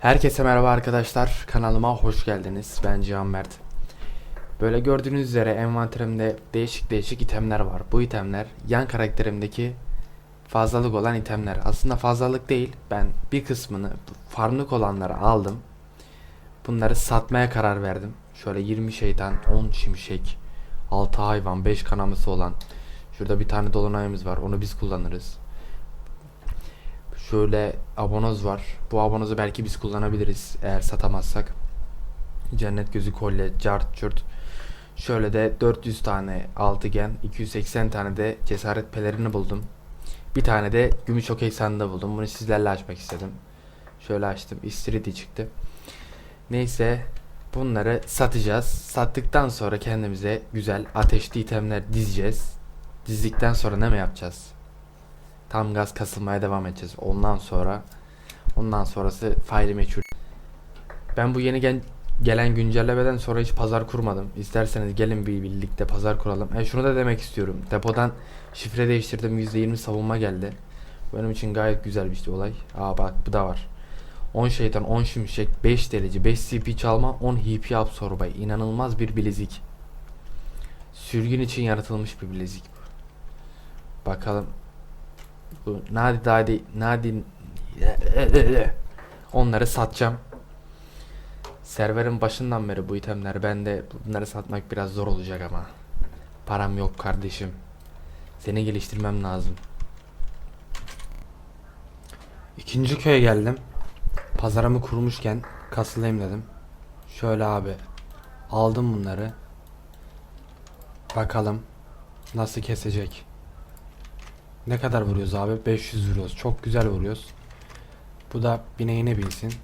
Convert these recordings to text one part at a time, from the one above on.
Herkese merhaba arkadaşlar. Kanalıma hoş geldiniz. Ben Cihan Mert. Böyle gördüğünüz üzere envanterimde değişik değişik itemler var. Bu itemler yan karakterimdeki fazlalık olan itemler. Aslında fazlalık değil. Ben bir kısmını farmlık olanları aldım. Bunları satmaya karar verdim. Şöyle 20 şeytan, 10 şimşek, 6 hayvan, 5 kanaması olan. Şurada bir tane dolunayımız var. Onu biz kullanırız. Şöyle abonoz var. Bu abonozu belki biz kullanabiliriz eğer satamazsak. Cennet gözü kolye, cart curt. Şöyle de 400 tane altıgen, 280 tane de cesaret pelerini buldum. Bir tane de gümüş okey sandığı buldum. Bunu sizlerle açmak istedim. Şöyle açtım. Istridi çıktı. Neyse bunları satacağız. Sattıktan sonra kendimize güzel ateşli itemler dizeceğiz. Dizdikten sonra ne mi yapacağız? Tam gaz kasılmaya devam edeceğiz. Ondan sonra ondan sonrası faili meçhul. Ben bu yeni gen- gelen güncellemeden sonra hiç pazar kurmadım. İsterseniz gelin bir birlikte pazar kuralım. E şunu da demek istiyorum. Depodan şifre değiştirdim. %20 savunma geldi. Benim için gayet güzel bir olay. Aa bak bu da var. 10 şeytan, 10 şimşek, 5 delici, 5 CP çalma, 10 HP absorbay. İnanılmaz bir bilezik. Sürgün için yaratılmış bir bilezik bu. Bakalım bu nadi dadi nadi onları satacağım. Serverin başından beri bu itemler bende bunları satmak biraz zor olacak ama. Param yok kardeşim. Seni geliştirmem lazım. İkinci köye geldim. Pazarımı kurmuşken kasılayım dedim. Şöyle abi. Aldım bunları. Bakalım nasıl kesecek. Ne kadar vuruyoruz abi? 500 vuruyoruz. Çok güzel vuruyoruz. Bu da bineğine binsin.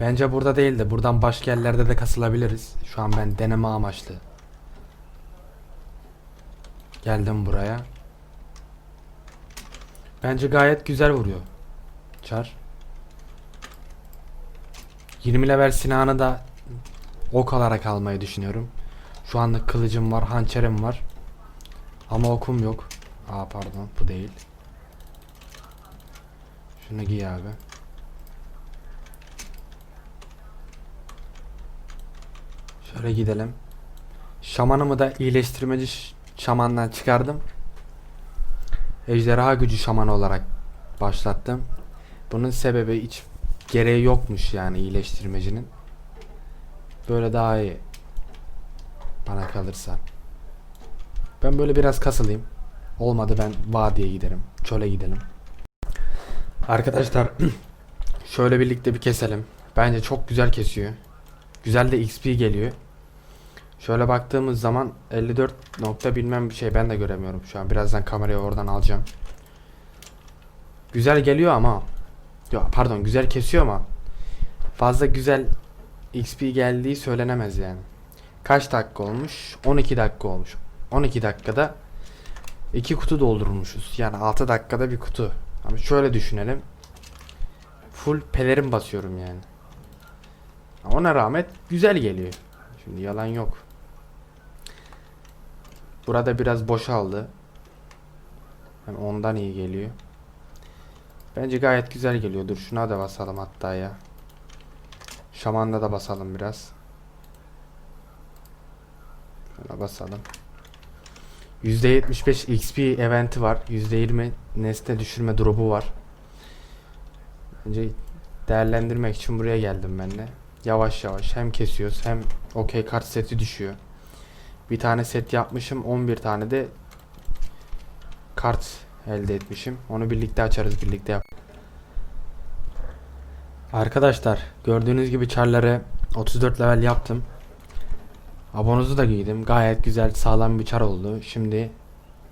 Bence burada değil de buradan başka yerlerde de kasılabiliriz. Şu an ben deneme amaçlı. Geldim buraya. Bence gayet güzel vuruyor. Çar. 20 level silahını da ok alarak almayı düşünüyorum. Şu anda kılıcım var, hançerim var. Ama okum yok. Aa pardon bu değil. Şunu giy abi. Şöyle gidelim. Şamanımı da iyileştirmeci şamandan çıkardım. Ejderha gücü şamanı olarak başlattım. Bunun sebebi hiç gereği yokmuş yani iyileştirmecinin. Böyle daha iyi. Bana kalırsa. Ben böyle biraz kasılayım. Olmadı ben vadiye giderim. Çöle gidelim. Arkadaşlar şöyle birlikte bir keselim. Bence çok güzel kesiyor. Güzel de XP geliyor. Şöyle baktığımız zaman 54 nokta bilmem bir şey ben de göremiyorum şu an. Birazdan kamerayı oradan alacağım. Güzel geliyor ama ya pardon güzel kesiyor ama fazla güzel XP geldiği söylenemez yani. Kaç dakika olmuş? 12 dakika olmuş. 12 dakikada iki kutu doldurmuşuz. Yani 6 dakikada bir kutu. Ama şöyle düşünelim. Full pelerin basıyorum yani. Ona rağmen güzel geliyor. Şimdi yalan yok. Burada biraz boşaldı. Yani ondan iyi geliyor. Bence gayet güzel geliyor. Dur şuna da basalım hatta ya. Şaman'da da basalım biraz. Şuna basalım. %75 XP eventi var. %20 nesne düşürme drop'u var. Bence değerlendirmek için buraya geldim ben de. Yavaş yavaş hem kesiyoruz hem okey kart seti düşüyor. Bir tane set yapmışım. 11 tane de kart elde etmişim. Onu birlikte açarız. Birlikte yap. Arkadaşlar gördüğünüz gibi çarları 34 level yaptım. Abonuzu da giydim. Gayet güzel sağlam bir çar oldu. Şimdi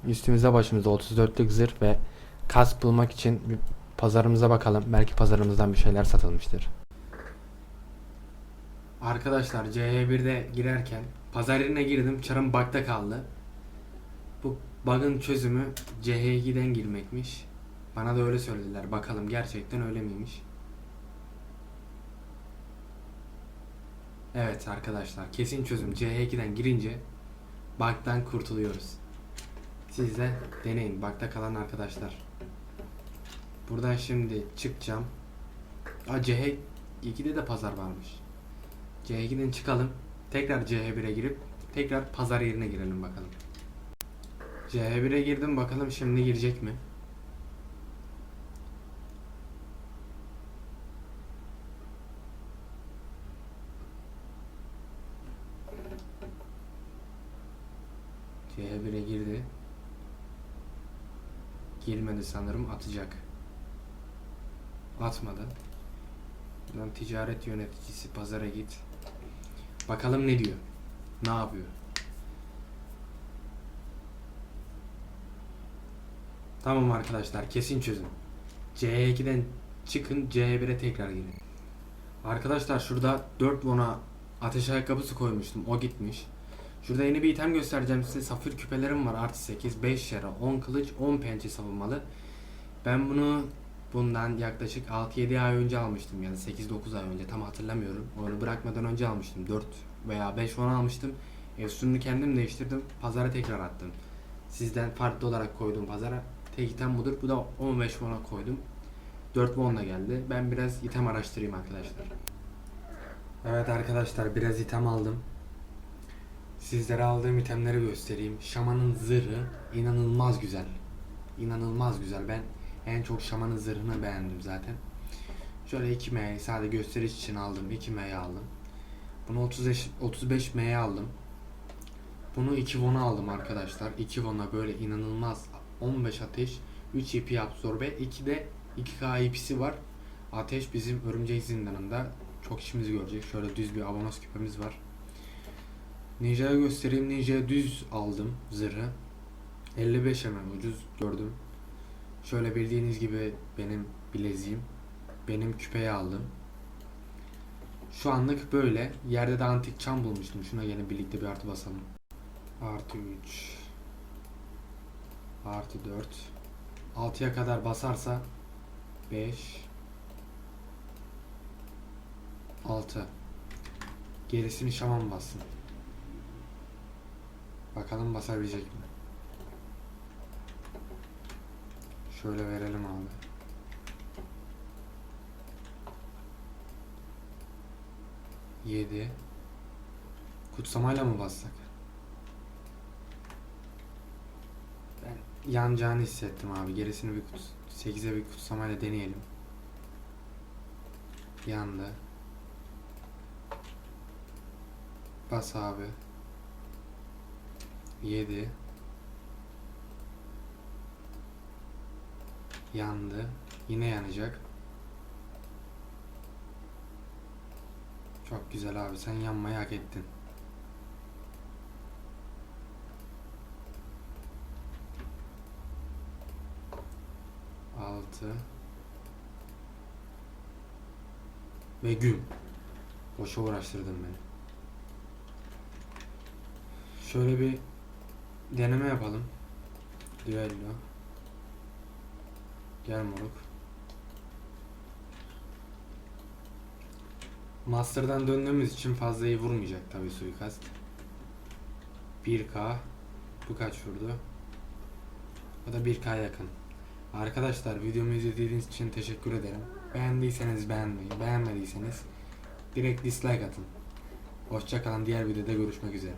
üstümüze başımıza 34'lük zırh ve kask bulmak için bir pazarımıza bakalım. Belki pazarımızdan bir şeyler satılmıştır. Arkadaşlar CH1'de girerken pazar yerine girdim. Çarım bug'da kaldı. Bu bug'ın çözümü CH2'den girmekmiş. Bana da öyle söylediler. Bakalım gerçekten öyle miymiş? Evet arkadaşlar kesin çözüm CH2'den girince bug'dan kurtuluyoruz. Siz de deneyin bug'da kalan arkadaşlar. Buradan şimdi çıkacağım. Aa CH2'de de pazar varmış. CH2'den çıkalım. Tekrar CH1'e girip tekrar pazar yerine girelim bakalım. CH1'e girdim bakalım şimdi girecek mi? CH1'e girdi. Girmedi sanırım atacak. Atmadı. Buradan ticaret yöneticisi pazara git. Bakalım ne diyor. Ne yapıyor? Tamam arkadaşlar kesin çözüm. C2'den çıkın C1'e tekrar girin. Arkadaşlar şurada 4 bona ateş ayakkabısı koymuştum. O gitmiş. Şurada yeni bir item göstereceğim size. Safir küpelerim var. Artı 8, 5 yara, 10 kılıç, 10 pençe savunmalı. Ben bunu bundan yaklaşık 6-7 ay önce almıştım. Yani 8-9 ay önce tam hatırlamıyorum. Onu bırakmadan önce almıştım. 4 veya 5 won almıştım. Efsununu kendim değiştirdim. Pazara tekrar attım. Sizden farklı olarak koydum pazara. Tek item budur. Bu da 15 won'a koydum. 4 won'la geldi. Ben biraz item araştırayım arkadaşlar. Evet arkadaşlar biraz item aldım. Sizlere aldığım itemleri göstereyim. Şamanın zırhı inanılmaz güzel. İnanılmaz güzel. Ben en çok şamanın zırhını beğendim zaten. Şöyle 2 M sadece gösteriş için aldım. 2 M'ye aldım. Bunu 35 35 M'ye aldım. Bunu 2 won'a aldım arkadaşlar. 2 won'a böyle inanılmaz 15 ateş, 3 EP absorbe, 2 de 2K EP'si var. Ateş bizim örümcek zindanında çok işimizi görecek. Şöyle düz bir abonos küpemiz var. Ninja'ya göstereyim. Ninja'ya düz aldım zırhı. 55 hemen ucuz gördüm. Şöyle bildiğiniz gibi benim bileziğim. Benim küpeye aldım. Şu anlık böyle. Yerde de antik çam bulmuştum. Şuna yine birlikte bir artı basalım. Artı 3. Artı 4. 6'ya kadar basarsa 5 6 Gerisini şaman bassın. Bakalım basabilecek mi? Şöyle verelim abi. Yedi. Kutsamayla mı bassak? Ben yanacağını hissettim abi. Gerisini bir kut 8'e bir kutsamayla deneyelim. Yandı. Bas abi. 7 Yandı. Yine yanacak. Çok güzel abi. Sen yanmayı hak ettin. Altı ve gün. Boşa uğraştırdın beni. Şöyle bir deneme yapalım. Düello. Gel moruk. Master'dan döndüğümüz için fazla iyi vurmayacak tabii suikast. 1K. Bu kaç vurdu? O da 1K yakın. Arkadaşlar videomu izlediğiniz için teşekkür ederim. Beğendiyseniz beğenmeyi, beğenmediyseniz direkt dislike atın. Hoşçakalın diğer videoda görüşmek üzere.